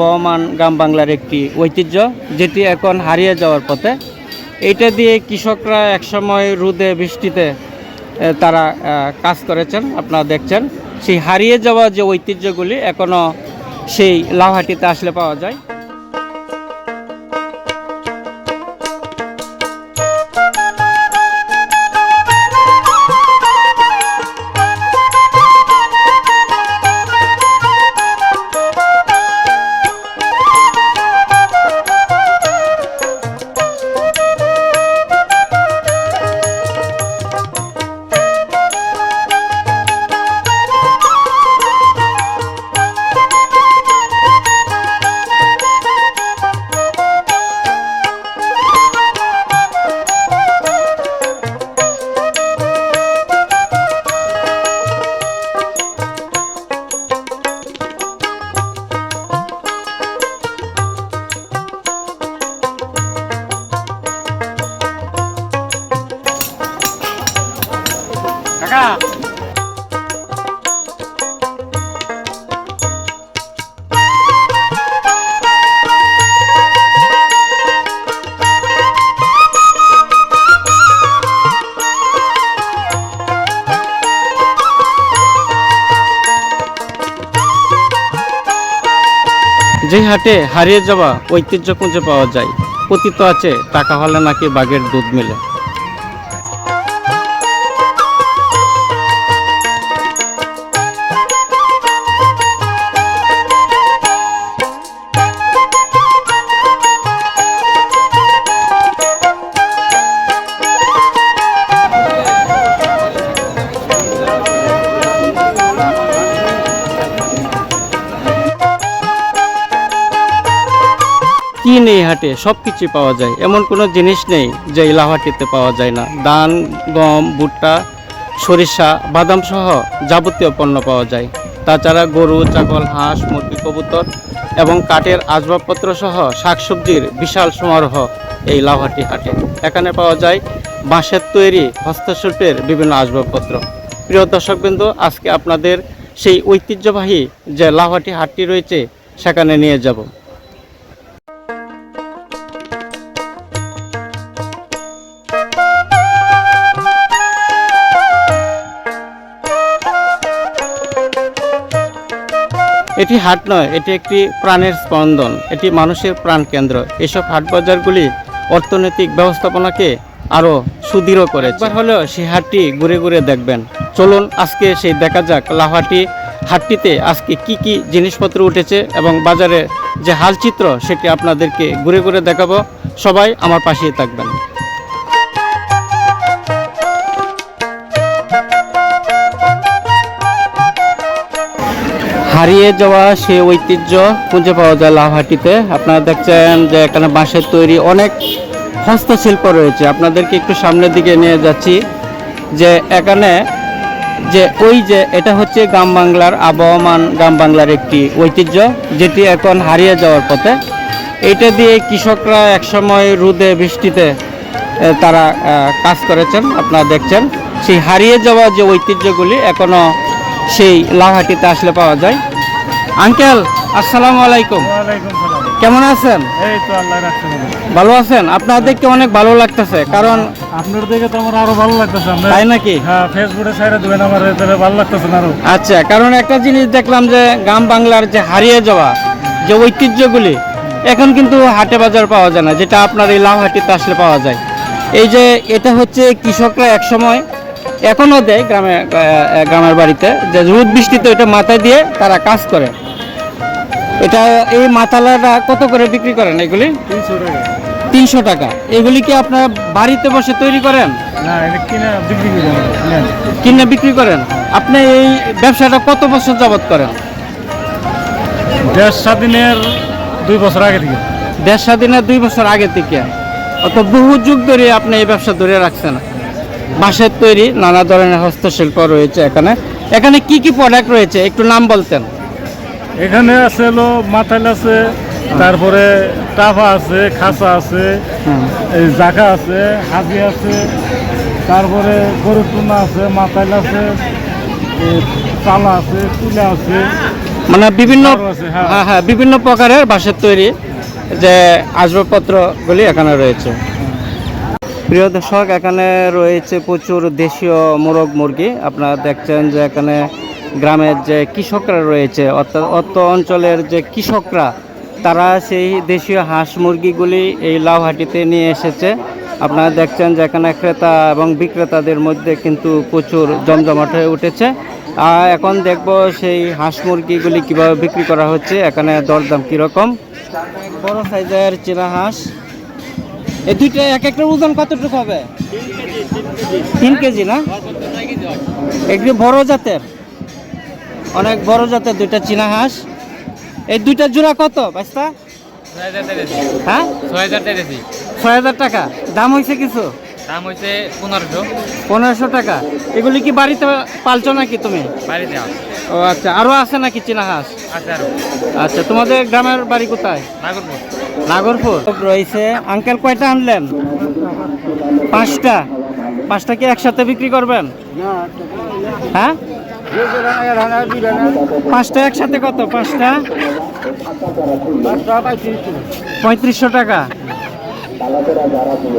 আবহমান গ্রাম বাংলার একটি ঐতিহ্য, যেটি এখন হারিয়ে যাওয়ার পথে। এইটা দিয়ে কৃষকরা একসময় রোদে, বৃষ্টিতে তারা কাজ করেছেন, আপনারা দেখছেন। সেই হারিয়ে যাওয়া যে ঐতিহ্যগুলি এখনও সেই লাভাটিতে আসলে পাওয়া যায়। যে হাটে হারিয়ে যাওয়া ঐতিহ্য খুঁজে পাওয়া যায় কথিত আছে টাকা হলে নাকি বাঘের দুধ মেলে। কি নেই হাটে? সব কিছু পাওয়া যায়। এমন কোনো জিনিস নেই যে এই লাহাটিতে পাওয়া যায় না। ধান, গম, ভুট্টা, সরিষা, বাদাম সহ যাবতীয় পণ্য পাওয়া যায়। তাছাড়া গরু, ছাগল, হাঁস, মুরগি, কবুতর এবং কাঠের আসবাবপত্র সহ শাকসবজির বিশাল সমারোহ এই লাভাটি হাটে। এখানে পাওয়া যায় বাঁশের তৈরি হস্তশিল্পের বিভিন্ন আসবাবপত্র। প্রিয় দর্শকবৃন্দ, আজকে আপনাদের সেই ঐতিহ্যবাহী যে লাভাটি হাটটি রয়েছে, সেখানে নিয়ে যাব। এটি হাট নয়, এটি একটি প্রাণের স্পন্দন, এটি মানুষের প্রাণ কেন্দ্র। এসব হাট বাজারগুলি অর্থনৈতিক ব্যবস্থাপনাকে আরও সুদৃঢ় করে একবার হলেও সেই হাটটি ঘুরে ঘুরে দেখবেন। চলুন আজকে সেই দেখা যাক লাহাটি হাটটিতে আজকে কি কি জিনিসপত্র উঠেছে এবং বাজারে যে হালচিত্র, সেটি আপনাদেরকে ঘুরে ঘুরে দেখাবো। সবাই আমার পাশেই থাকবেন। হারিয়ে যাওয়া সেই ঐতিহ্য খুঁজে পাওয়া যায় লাহাটিতে আপনারা দেখছেন যে এখানে বাঁশের তৈরি অনেক হস্তশিল্প রয়েছে। আপনাদেরকে একটু সামনের দিকে নিয়ে যাচ্ছি যে এখানে যে ওই যে এটা হচ্ছে গ্রাম বাংলার আবহমান গ্রাম বাংলার একটি ঐতিহ্য যেটি এখন হারিয়ে যাওয়ার পথে। এইটা দিয়ে কৃষকরা একসময় রোদে বৃষ্টিতে তারা কাজ করেছেন। আপনারা দেখছেন সেই হারিয়ে যাওয়া যে ঐতিহ্যগুলি এখনও সেই লাহাটিতে আসলে পাওয়া যায়। আঙ্কেল আসসালামু আলাইকুম। কেমন আছেন? এই তো আল্লাহ ভালো। আছেন? আপনার দেখতে অনেক ভালো লাগতেছে কারণ আপনার দেখে তো আমার আরও ভালো লাগতেছে তাই নাকি? হ্যাঁ ফেসবুকে সাইডে দেবেন আমার ভালো লাগতেছে আরও। আচ্ছা কারণ একটা জিনিস দেখলাম যে গ্রাম বাংলার যে হারিয়ে যাওয়া যে ঐতিহ্যগুলি এখন কিন্তু হাটে বাজার পাওয়া যায় না যেটা আপনার এই লাউহাটিতে আসলে পাওয়া যায়। এই যে এটা হচ্ছে কৃষকরা একসময় এখনও দেয় গ্রামে গ্রামের বাড়িতে। যে রোদ বৃষ্টিতে এটা মাথায় দিয়ে তারা কাজ করে। এটা এই মাথালাটা কত করে বিক্রি করেন এগুলি? তিনশো টাকা। তিনশো টাকা। এগুলি কি আপনারা বাড়িতে বসে তৈরি করেন। কিনে বিক্রি করেন? আপনি এই ব্যবসাটা কত বছর যাবৎ করেন? দেড় স্বাধীনের দুই বছর আগে থেকে। দেড় স্বাধীনের দুই বছর আগে থেকে। অত বহু যুগ ধরে আপনি এই ব্যবসা ধরে রাখছেন। বাঁশের তৈরি নানা ধরনের হস্তশিল্প রয়েছে এখানে। এখানে কি কি প্রোডাক্ট রয়েছে? একটু নাম বলতেন। এখানে আছে হলো মাথাইল আছে তারপরে টাফা আছে খাসা আছে এই জাকা আছে হাজি আছে তারপরে গরুর টুনা আছে মাথাইল আছে চালা আছে তুলা আছে। মানে বিভিন্ন আছে, হ্যাঁ। হ্যাঁ হ্যাঁ বিভিন্ন প্রকারের বাঁশের তৈরি যে আসবাবপত্রগুলি এখানে রয়েছে। প্রিয় দর্শক, এখানে রয়েছে প্রচুর দেশীয় মোরগ মুরগি। আপনারা দেখছেন যে এখানে গ্রামের যে কৃষকরা রয়েছে, অর্থাৎ অত অঞ্চলের যে কৃষকরা, তারা সেই দেশীয় হাঁস মুরগিগুলি এই লাউহাটিতে নিয়ে এসেছে। আপনারা দেখছেন যে এখানে ক্রেতা এবং বিক্রেতাদের মধ্যে কিন্তু প্রচুর জমজমাট হয়ে উঠেছে। আর এখন দেখব সেই হাঁস মুরগিগুলি কীভাবে বিক্রি করা হচ্ছে, এখানে দরদাম কীরকম? বড় সাইজের চীনা হাঁস। এই দুইটা এক একটা ওজন কতটুকু হবে? তিন কেজি না? একটু বড় জাতের। অনেক বড় জাতের দুইটা চীনা হাঁস। এই দুইটা জোড়া কত বাস্তা হ্যাঁ? ছয় হাজার ছয় হাজার টাকা। দাম হয়েছে কিছু? দাম হচ্ছে পনেরোশো পনেরোশো টাকা। এগুলি কি বাড়িতে পালছো নাকি তুমি? বাড়িতে ও আচ্ছা আরও আছে নাকি চীনা হাঁস? আছে আচ্ছা তোমাদের গ্রামের বাড়ি কোথায়? নাগরপুর নাগরপুর? রয়েছে। আঙ্কেল কয়টা আনলেন? পাঁচটা। পাঁচটা কি একসাথে বিক্রি করবেন? হ্যাঁ? পাঁচটা একসাথে কত? পাঁচটা? পঁয়ত্রিশশো টাকা।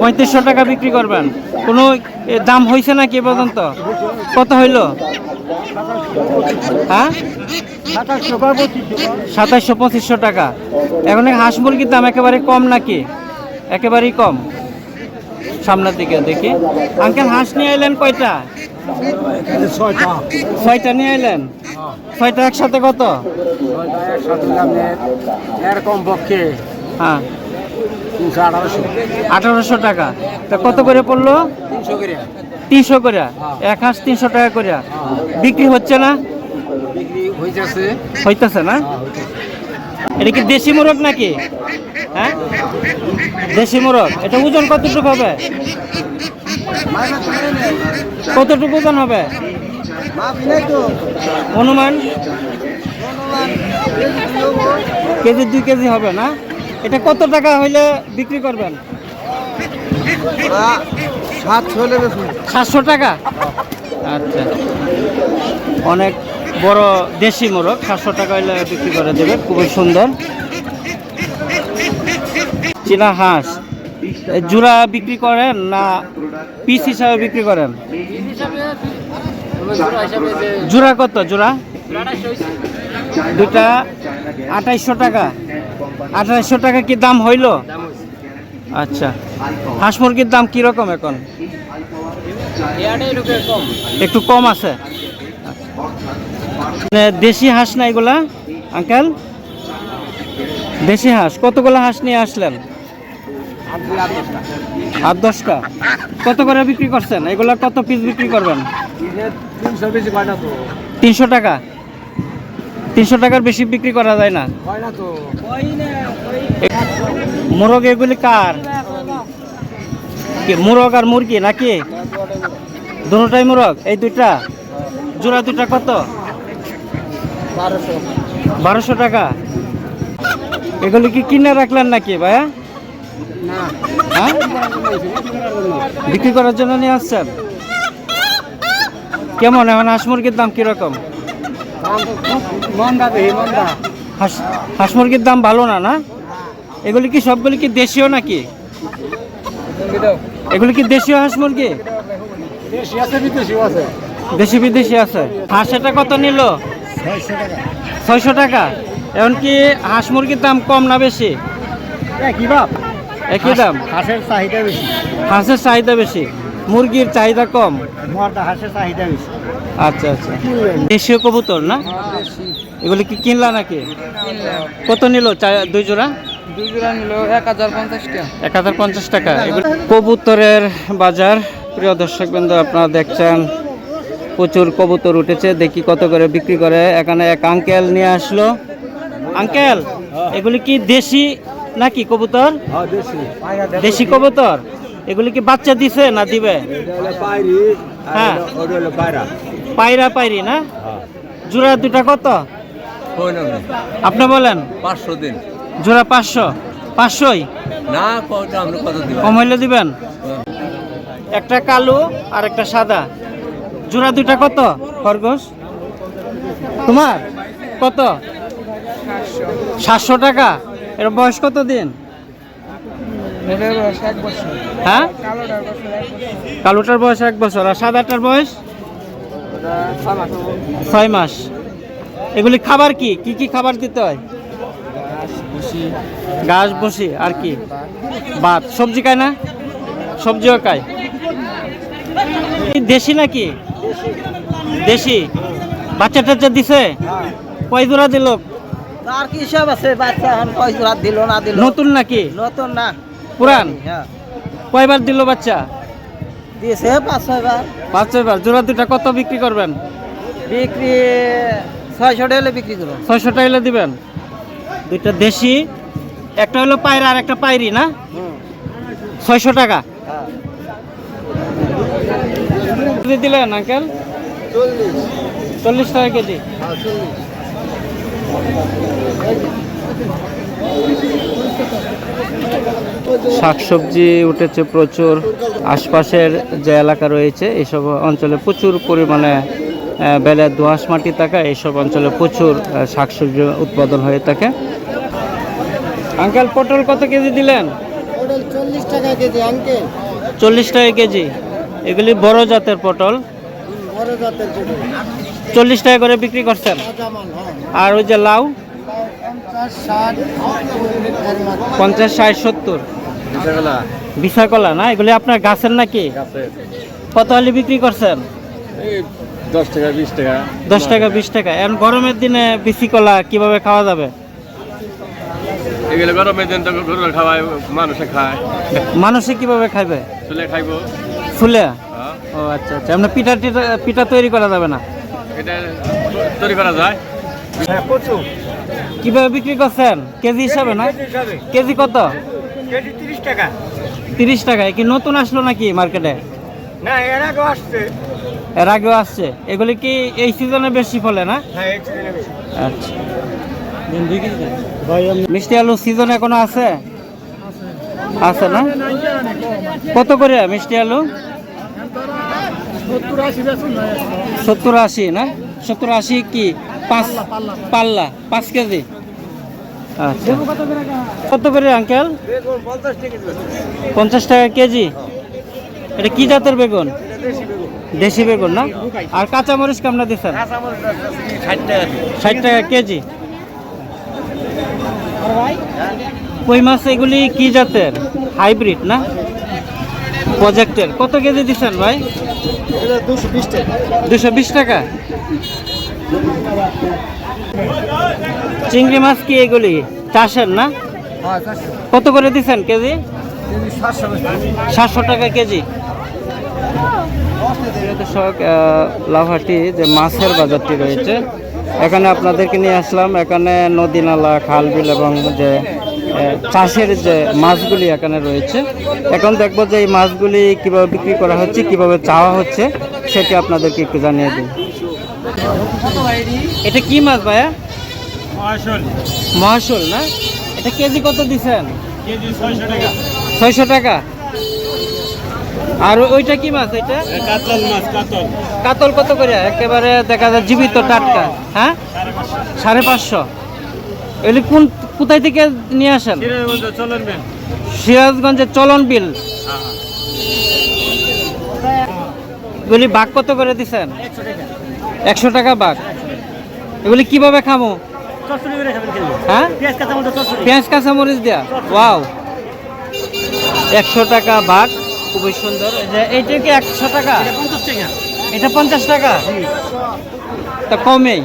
পঁয়ত্রিশশো টাকা বিক্রি করবেন। কোনো দাম হয়েছে নাকি পর্যন্ত? কত হইল? হ্যাঁ? সাতাশশো পঁচিশশো? টাকা। এখন হাঁস মুরগির দাম একেবারে কম নাকি? একেবারেই কম। সামনের দিকে দেখি। আঙ্কেল হাঁস নিয়ে এলেন কয়টা? ছয়টা। নিয়ে এলেন? ছয়টা একসাথে কত? এরকম পক্ষে হ্যাঁ। আঠারোশো। টাকা। তা কত করে পড়ল? তিনশো করে। তিনশো করে? এক হাঁস তিনশো টাকা করে। বিক্রি হচ্ছে না? হয়ে যাচ্ছে হইতেছে না? এটা কি দেশি মোরগ নাকি? হ্যাঁ? দেশি মোরগ। এটা ওজন কতটুকু হবে? কতটুকু ওজন হবে? অনুমান? কেজি দুই কেজি হবে না? এটা কত টাকা হইলে বিক্রি করবেন? সাতশো টাকা? আচ্ছা। অনেক বড় দেশি মোরগ সাতশো টাকা হইলে বিক্রি করে দেবে খুবই সুন্দর। চীনা হাঁস। জোড়া বিক্রি করেন না পিস হিসাবে বিক্রি করেন? জোড়া কত? জোড়া দুটা আঠাইশশো টাকা। আঠাইশশো টাকা কি দাম হইল? আচ্ছা। হাঁস মুরগির দাম কীরকম এখন? একটু কম আছে। দেশি হাঁস না এগুলা, আঙ্কেল? দেশি হাঁস, কতগুলো হাঁস নিয়ে আসলেন? আট দশটা। কত করে বিক্রি করছেন? এগুলা কত পিস বিক্রি করবেন? তিনশো টাকা। তিনশো টাকার বেশি বিক্রি করা যায় না। মোরগ এগুলি কার? মোরগ আর মুরগি নাকি? দুটাই মোরগ? এই দুইটা? জোড়া দুটা কত? বারোশো। টাকা? এগুলি কি কিনে রাখলেন নাকি ভাইয়া? হ্যাঁ? বিক্রি করার জন্য নিয়ে আসছেন? কেমন এখন হাঁস মুরগির দাম কীরকম? হাঁস হাঁস মুরগির দাম ভালো না না? এগুলি কি সবগুলি কি দেশীয় নাকি? এগুলি কি দেশীয় হাঁস মুরগি? দেশি বিদেশি আছে। হাঁস এটা কত নিল? ছয়শো টাকা। ছয়শো টাকা? এখন হাঁস মুরগির দাম কম না বেশি? কি বাপ? একই দাম? হাঁসের চাহিদা বেশি। হাঁসের চাহিদা বেশি। মুরগির চাহিদা কম? হাঁসের চাহিদা বেশি। আচ্ছা আচ্ছা। দেশীয় কবুতর না? এগুলি কি কিনলা নাকি? কত নিল চা- দুই জোড়া? দুই জোড়া নিল এক হাজার পঞ্চাশ টাকা। এক হাজার পঞ্চাশ টাকা। এগুলো কবুতরের বাজার। প্রিয় দর্শক বিন্দু আপনারা দেখছেন প্রচুর কবুতর উঠেছে দেখি কত করে বিক্রি করে। এখানে এক আঙ্কেল নিয়ে আসলো। আঙ্কেল এগুলি কি দেশি নাকি কবুতর? হ্যাঁ দেশি। দেশি কবুতর? এগুলি কি বাচ্চা দিছে না দিবে? হ্যাঁ। পায়রা। পায়রা না? হ্যাঁ। জোড়া দুটা কত? আপনি বলেন। পাঁচশো দিন। জোড়া পাঁচশো। পাঁচশোই? না কম হইলে দিবেন? একটা কালো আর একটা সাদা। জোড়া দুইটা কত খরগোশ? তোমার? কত? সাতশো টাকা। এর বয়স কত দিন? হ্যাঁ? কালোটার বয়স এক বছর। আর সাদাটার বয়স? ছয় মাস। এগুলি খাবার কি? কি কি খাবার দিতে হয়? ঘাস, বসি আর কি? ভাত। সবজি খায় না? সবজিও খায়। দেশি নাকি? দেশি? বাচ্চা টাচ্চা দিছে? কয় জোড়া দিল? আর কি সব আছে? বাচ্চা এখন কয় জোড়া দিল না দিল? নতুন নাকি? নতুন না। পুরান? হ্যাঁ। কয়বার দিল বাচ্চা? দিয়েছে পাঁচ ছয়বার পাঁচ ছয়বার জোড়া দুটা কত বিক্রি করবেন? বিক্রি ছয়শো টাকা বিক্রি করো ছয়শো টাকা দিবেন? দুইটা দেশি একটা হলো পায়রা আর একটা পায়রি না? ছয়শো টাকা। কেজি দিলেন আঙ্কেল চল্লিশ টাকা কেজি। শাকসবজি উঠেছে প্রচুর। আশপাশের যে এলাকা রয়েছে এইসব অঞ্চলে প্রচুর পরিমাণে বেলে দোআঁশ মাটি থাকা এইসব অঞ্চলে প্রচুর শাকসবজি উৎপাদন হয়ে থাকে। আঙ্কেল পটল কত কেজি দিলেন? চল্লিশ টাকা কেজি আঙ্কেল। চল্লিশ টাকা কেজি। এগুলি বড় জাতের পটল। বড় জাতের জন্য চল্লিশ টাকা করে বিক্রি করছেন? হ্যাঁ। আর ওই যে লাউ? পঞ্চাশ ষাট সত্তর। বিশা কলা না? এগুলি আপনার গাছের নাকি? কত হলে বিক্রি করছেন? দশ টাকা বিশ টাকা। দশ টাকা বিশ টাকা। এখন গরমের দিনে বিসি কলা কীভাবে খাওয়া যাবে? এগুলো গরমের দিন তো গরু খাওয়ায় মানুষে খায়। মানুষে কীভাবে খাইবে? চলে খাইবো। ফুলে? হ্যাঁ। ও আচ্ছা আচ্ছা। আপনার পিঠা টিঠা পিঠা তৈরি করা যাবে না? এটা তৈরি করা যায়। প্রচুর কীভাবে বিক্রি করছেন? কেজি হিসাবে না? কেজি কত? কেজি তিরিশ টাকা। তিরিশ টাকায় কি নতুন আসলো নাকি মার্কেটে? না এর আগেও আসছে। এর আগেও আসছে। এগুলি কি এই সিজনে বেশি ফলে না? হ্যাঁ এই সিজনে বেশি। আচ্ছা। মিষ্টি আলু সিজন এখনও আছে? আছে না? কত করে মিষ্টি আলু? সত্তর আশি না? সত্তর আশি কি? পাঁচ পাল্লা, পাঁচ কেজি? আচ্ছা। কত করে আঙ্কেল? পঞ্চাশ টাকা কেজি। এটা কি জাতের বেগুন? দেশি বেগুন না? আর কাঁচামরিচ কেমন দিচ্ছেন? ষাট টাকা কেজি। কই মাছ এগুলি কি জাতের? হাইব্রিড না? প্রজেক্টের কত কেজি দিচ্ছেন ভাই? দুশো বিশ টাকা। চিংড়ি মাছ কি এগুলি? চাষের না? কত করে দিচ্ছেন কেজি? সাতশো টাকা। কেজি। দর্শক লাভাটি যে মাছের বাজারটি রয়েছে। এখানে আপনাদেরকে নিয়ে আসলাম। এখানে নদী নালা খাল বিল এবং যে চাষের যে মাছগুলি এখানে রয়েছে এখন দেখব যে এই মাছগুলি কীভাবে বিক্রি করা হচ্ছে কীভাবে চাওয়া হচ্ছে সেটি আপনাদেরকে একটু জানিয়ে দিন এটা কি মাছ ভাইয়া? মহাশোল। না? এটা কেজি কত দিচ্ছেন? ছয়শো টাকা। ছয়শো টাকা। আর ওইটা কি মাছ এটা? কাতল মাছ কাতল। কাতল কত করে? একেবারে দেখা যায় জীবিত টাটকা হ্যাঁ? সাড়ে পাঁচশো। এগুলি কোন কোথায় থেকে নিয়ে আসেন? সিরাজগঞ্জের চলন বিল। এগুলি বাঘ কত করে দিছেন? একশো টাকা। বাঘ। এগুলি কীভাবে খামো? হ্যাঁ? পেঁয়াজ কাঁচামরিচ দেয়া ওয়াও। একশো টাকা বাঘ। খুবই সুন্দর। এই এইটা কি একশো টাকা? এটা পঞ্চাশ টাকা। তা কমেই।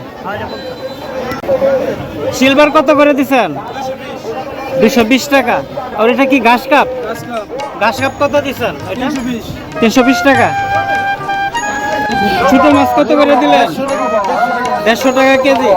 সিলভার কত করে দিছেন? দুশো বিশ টাকা। আর এটা কি ঘাস কাপ? ঘাস কাপ কত দিছেন? তিনশো বিশ টাকা। ছোট মাছ কত করে দিলেন? দেড়শো টাকা কেজি।